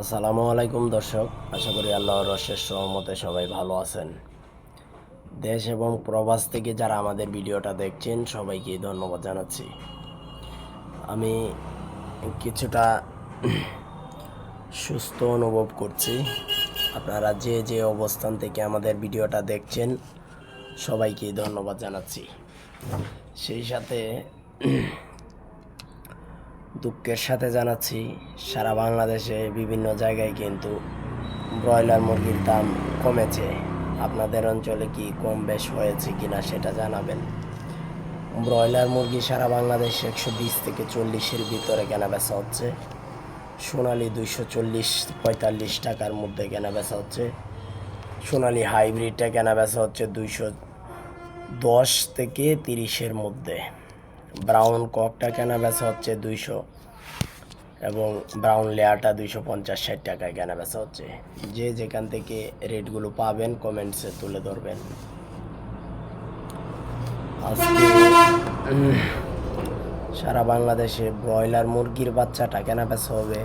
আসসালামু আলাইকুম দর্শক, আশা করি আল্লাহর অশেষ সহমতে সবাই ভালো আছেন। দেশ এবং প্রবাস থেকে যারা আমাদের ভিডিওটা দেখছেন, সবাইকে ধন্যবাদ জানাচ্ছি। আমি কিছুটা সুস্থ অনুভব করছি। আপনারা যে যে অবস্থান থেকে আমাদের ভিডিওটা দেখছেন, সবাইকে ধন্যবাদ জানাচ্ছি। সেই সাথে দুঃখের সাথে জানাচ্ছি, সারা বাংলাদেশে বিভিন্ন জায়গায় কিন্তু ব্রয়লার মুরগির দাম কমেছে। আপনাদের অঞ্চলে কি কম বেশ হয়েছে কিনা সেটা জানাবেন। ব্রয়লার মুরগি সারা বাংলাদেশে একশো বিশ থেকে চল্লিশের ভিতরে কেনা বেচা হচ্ছে। সোনালি দুইশো চল্লিশ, পঁয়তাল্লিশ টাকার মধ্যে কেনা বেচা হচ্ছে। সোনালি হাইব্রিডটা কেনা বেচা হচ্ছে দুইশো দশ থেকে তিরিশের মধ্যে। ব্রাউন ককটা কেনা বেচা হচ্ছে দুইশো এবং ব্রাউন লেয়ারটা দুইশো পঞ্চাশ ষাট টাকায় কেনা বেচা হচ্ছে। যে যেখান থেকে রেটগুলো পাবেন কমেন্টসে তুলে ধরবেন। আজকে সারা বাংলাদেশে ব্রয়লার মুরগির বাচ্চাটা কেনা বেচা হবে।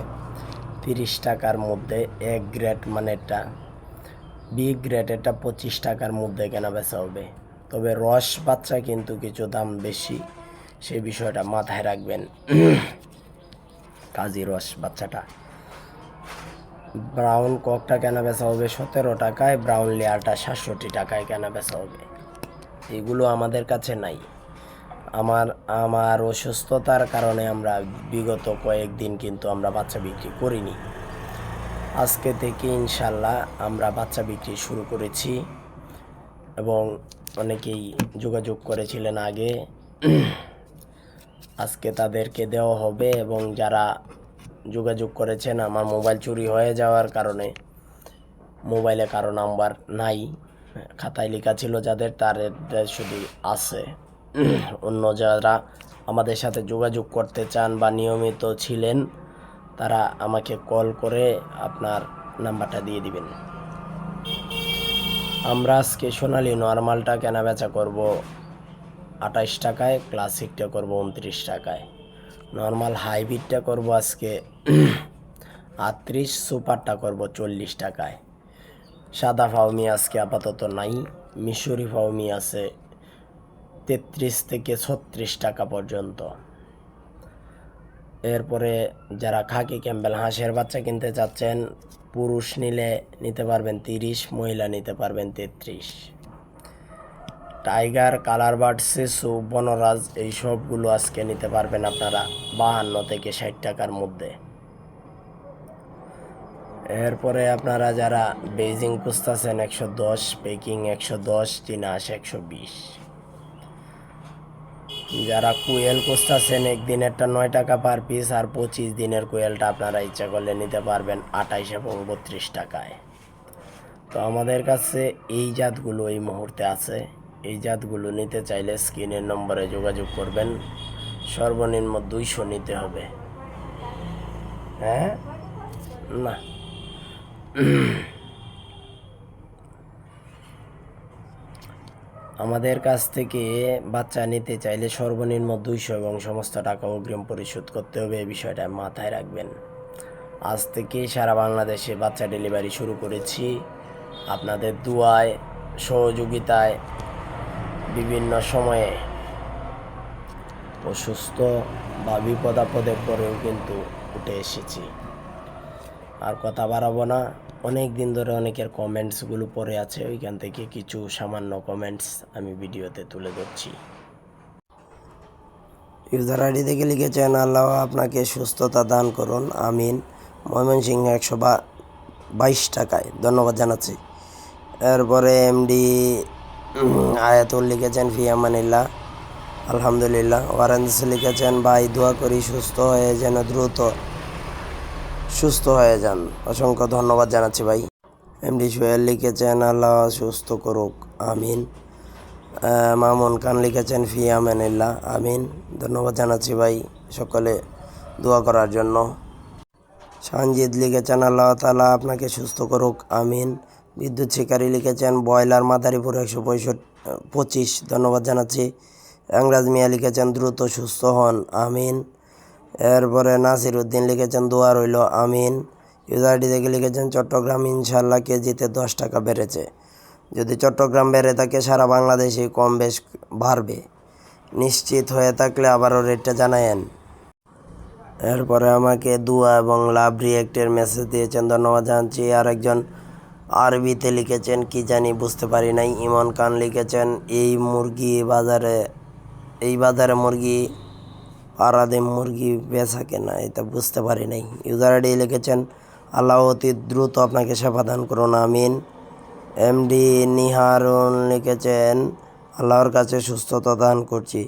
তিরিশ টাকার মধ্যে এক গ্রেড মানেরটা, বি গ্রেড এটা পঁচিশ টাকার মধ্যে কেনা বেচা হবে। তবে রস বাচ্চা কিন্তু কিছু দাম বেশি। সেই বিষয়টা মাথায় রাখবেন। কাজী রস বাচ্চাটা। ব্রাউন ককটা কেনা বেচা হবে? সতেরো টাকায়, ব্রাউন লেয়ারটা সাতষট্টি টাকায় কেনা বেচা হবে? এগুলো আমাদের কাছে নাই। আমার আমার অসুস্থতার কারণে আমরা বিগত কয়েকদিন কিন্তু আমরা বাচ্চা বিক্রি করিনি। আজকে থেকে ইনশাল্লাহ আমরা বাচ্চা বিক্রি শুরু করেছি এবং অনেকেই যোগাযোগ করেছিলেন আগে। আজকে তাদেরকে দেওয়া হবে এবং যারা যোগাযোগ করেছেন, আমার মোবাইল চুরি হয়ে যাওয়ার কারণে মোবাইলে কারও নাম্বার নাই। খাতায় লেখা ছিল যাদের, তাদের শুধু আছে। অন্য যারা আমাদের সাথে যোগাযোগ করতে চান বা নিয়মিত ছিলেন, তারা আমাকে কল করে আপনার নাম্বারটা দিয়ে দিবেন। আমরা আজকে সোনালি নর্মালটা কেনা বেচা করব। আঠাইশ টাকায়, ক্লাসিকটা করব উনত্রিশ টাকায়। নর্মাল হাইব্রিডটা করব আজকে, আটত্রিশ, সুপারটা করব চল্লিশ টাকায়। সাদা ফাউমি আজকে আপাতত নাই, মিশরি ফাউমি আছে তেত্রিশ থেকে ছত্রিশ টাকা পর্যন্ত। এরপরে যারা খাকি ক্যাম্বেল হাঁসের বাচ্চা কিনতে চাচ্ছেন, পুরুষ নিলে নিতে পারবেন তিরিশ, মহিলা নিতে পারবেন তেত্রিশ। টাইগার কালার বার্ড শিশু বনরাজ, এই সবগুলো আজকে নিতে পারবেন আপনারা বাহান্ন থেকে ষাট টাকার মধ্যে। এরপরে আপনারা যারা বেজিং খুঁজতেছেন, একশো দশ, পেকিং একশো দশ চিনাস একশো বিশ। যারা কুয়েল খুঁজতেছেন একদিনেরটা নয় টাকা পার পিস আর পঁচিশ দিনের কুয়েলটা আপনারা ইচ্ছা করলে নিতে পারবেন আঠাইশ এবং বত্রিশ টাকায়। তো আমাদের কাছে এই জাতগুলো এই মুহূর্তে আছে। এই জাতগুলো নিতে চাইলে স্ক্রিনের নম্বরে যোগাযোগ করবেন। সর্বনিম্ন দুইশো নিতে হবে। হ্যাঁ? না। আমাদের কাছ থেকে বাচ্চা নিতে চাইলে সর্বনিম্ন দুইশো এবং সমস্ত টাকা অগ্রিম পরিশোধ করতে হবে। এই বিষয়টা মাথায় রাখবেন। আজ থেকে সারা বাংলাদেশে বাচ্চা ডেলিভারি শুরু করেছি। আপনাদের দুয়ায়, সহযোগিতায় বিভিন্ন সময়ে অসুস্থ বা বিপদ আপদের পরেও কিন্তু উঠে এসেছি। আর কথা বাড়াবো না, অনেক দিন ধরে অনেকের কমেন্টসগুলো পড়ে আছে, ওইখান থেকে কিছু সামান্য কমেন্টস আমি ভিডিওতে তুলে ধরছি। ইউজার আইডি থেকে লিখেছেন, আল্লাহ আপনাকে সুস্থতা দান করুন, আমিন। ময়মনসিংহ একশো বাইশ টাকায় ধন্যবাদ জানাচ্ছি। এরপরে এমডি আয়াতুল লিখেছেন ফিয়ামানিল্লাহ আলহামদুলিল্লাহ। ওয়ারেন্স লিখেছেন, ভাই, দোয়া করি সুস্থ হয়ে যেন দ্রুত সুস্থ হয়ে যান। অসংখ্য ধন্যবাদ জানাচ্ছি, ভাই। এমডি সোহেল লিখেছেন, আল্লাহ সুস্থ করুক। আমিন। মামুন খান লিখেছেন ফি আমেনিল্লাহ আমিন। ধন্যবাদ জানাচ্ছি, ভাই, সকলে দোয়া করার জন্য। সঞ্জিত লিখেছেন, আল্লাহ তালা আপনাকে সুস্থ করুক। আমিন। বিদ্যুৎ শিকারী লিখেছেন, ব্রয়লার মাদারীপুর একশো পঁয়ষট্টি, পঁচিশ, ধন্যবাদ জানাচ্ছি। অংরাজ মিয়া লিখেছেন, দ্রুত সুস্থ হন, আমিন। এরপরে নাসির উদ্দিন লিখেছেন, দোয়া রইল, আমিন। ইউজার আইডি থেকে লিখেছেন, চট্টগ্রাম ইনশাল্লাহ কেজিতে দশ টাকা বেড়েছে। যদি চট্টগ্রাম বেড়ে থাকে, সারা বাংলাদেশে কম বেশ বাড়বে। নিশ্চিত হয়ে থাকলে আবারও রেটটা জানায়েন। এরপরে আমাকে দুয়া এবং লাভ রিয়েক্টের মেসেজ দিয়েছেন, ধন্যবাদ জানাচ্ছি। আর একজন আরবিতে লিখেছেন, কি জানি বুঝতে পারি নাই। ইমন খান লিখেছেন, এই মুরগি বাজারে, এই বাজারে মুরগি আরাদে মুরগি বেচা কেনা, এটা বুঝতে পারি নাই। ইউজার আইডি লিখেছেন, আল্লাহ অতি দ্রুত আপনাকে সেবা দান করুন, আমিন। এমডি নিহারুন লিখেছেন, আল্লাহর কাছে সুস্থতা দান করছি।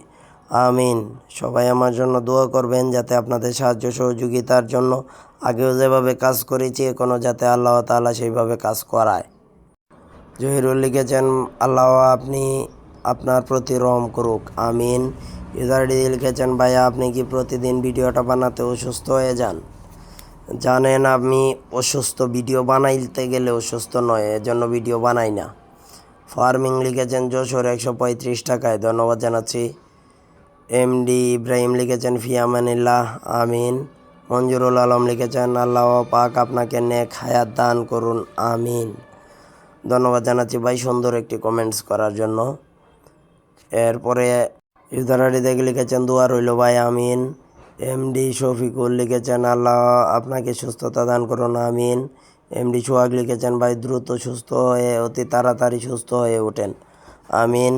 আমিন। সবাই আমার জন্য দোয়া করবেন যাতে আপনাদের সাহায্য সহযোগিতার জন্য আগেও যেভাবে কাজ করেছি এখনও যাতে আল্লাহ তালা সেইভাবে কাজ করায়। জহিরুল লিখেছেন, আল্লাহ আপনি আপনার প্রতি রহম করুক, আমিন। ইউজারডি লিখেছেন, ভাইয়া, আপনি কি প্রতিদিন ভিডিওটা বানাতে অসুস্থ হয়ে যান? জানেন, আমি অসুস্থ ভিডিও বানাইতে গেলে অসুস্থ নয়, এজন্য ভিডিও বানাই না। ফার্মিং লিখেছেন, যশোর একশো পঁয়ত্রিশ টাকায়। ধন্যবাদ জানাচ্ছি। এমডি ইব্রাহিম লিখেছেন, ফিয়ামানিল্লাহ, আমিন। মঞ্জুরুল আলম লিখেছেন, আল্লাহ পাক আপনাকে নেক হায়াত দান করুন, আমিন। ধন্যবাদ জানাচ্ছি ভাই সুন্দর একটি কমেন্টস করার জন্য। এরপরে ইউজার আইডি দেখে লিখেছেন, দোয়া রইল ভাই, আমিন। এমডি শফিকুল লিখেছেন, আল্লাহ আপনাকে সুস্থতা দান করুন, আমিন। এমডি সোহাগ লিখেছেন, ভাই দ্রুত সুস্থ হয়ে, অতি তাড়াতাড়ি সুস্থ হয়ে ওঠেন, আমিন।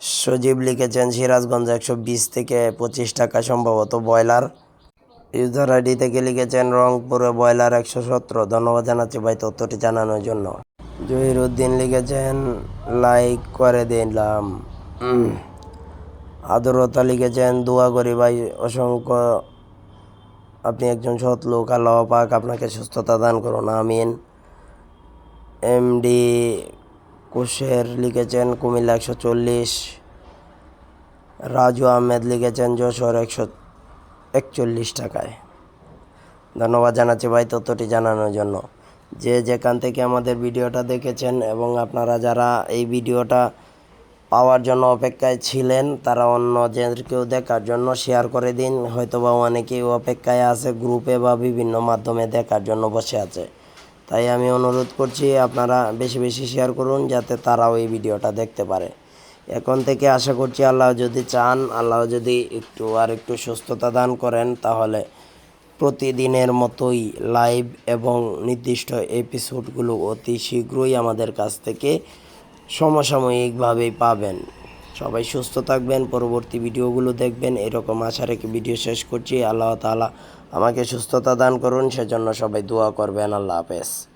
সজীব লিখেছেন, সিরাজগঞ্জ একশো বিশ থেকে পঁচিশ টাকা সম্ভবত ব্রয়লার। ইউজার আইডি থেকে লিখেছেন, রংপুরে ব্রয়লার একশো সতেরো ধন্যবাদ জানাচ্ছি ভাই তথ্যটি জানানোর জন্য। জহিরুদ্দিন লিখেছেন, লাইক করে দিলাম। আদরতা লিখেছেন, দোয়া করি ভাই, অসংখ্য, আপনি একজন সৎ লোক। আল্লাহ পাক আপনাকে সুস্থতা দান করুন, আমিন। এমডি কুশের লিখেছেন কুমিল্লা একশো চল্লিশ, রাজু আহমেদ লিখেছেন যশোর একশো একচল্লিশ টাকায়। ধন্যবাদ জানাচ্ছি ভাই তথ্যটি জানানোর জন্য। যে যেখান থেকে আমাদের ভিডিওটা দেখেছেন এবং আপনারা যারা এই ভিডিওটা পাওয়ার জন্য অপেক্ষায় ছিলেন, তারা অন্যদেরকেও দেখার জন্য শেয়ার করে দিন। হয়তোবা অনেকেই অপেক্ষায় আছে গ্রুপে বা বিভিন্ন মাধ্যমে দেখার জন্য বসে আছে। তাই আমি অনুরোধ করছি আপনারা বেশি বেশি শেয়ার করুন যাতে তারাও এই ভিডিওটা দেখতে পারে। এখন থেকে আশা করছি আল্লাহ যদি চান, আল্লাহ যদি একটু আর একটু সুস্থতা দান করেন, তাহলে প্রতিদিনের মতোই লাইভ এবং নির্দিষ্ট এপিসোডগুলো অতি শীঘ্রই আমাদের কাছ থেকে সমসাময়িকভাবেই পাবেন। সবাই সুস্থ থাকবেন, পরবর্তী ভিডিওগুলো দেখবেন। এরকম আশা রেখে ভিডিও শেষ করছি। আল্লাহ তালা আমাকে সুস্থতা দান করুন, সেজন্য সবাই দোয়া করবেন। আল্লাহ হাফেজ।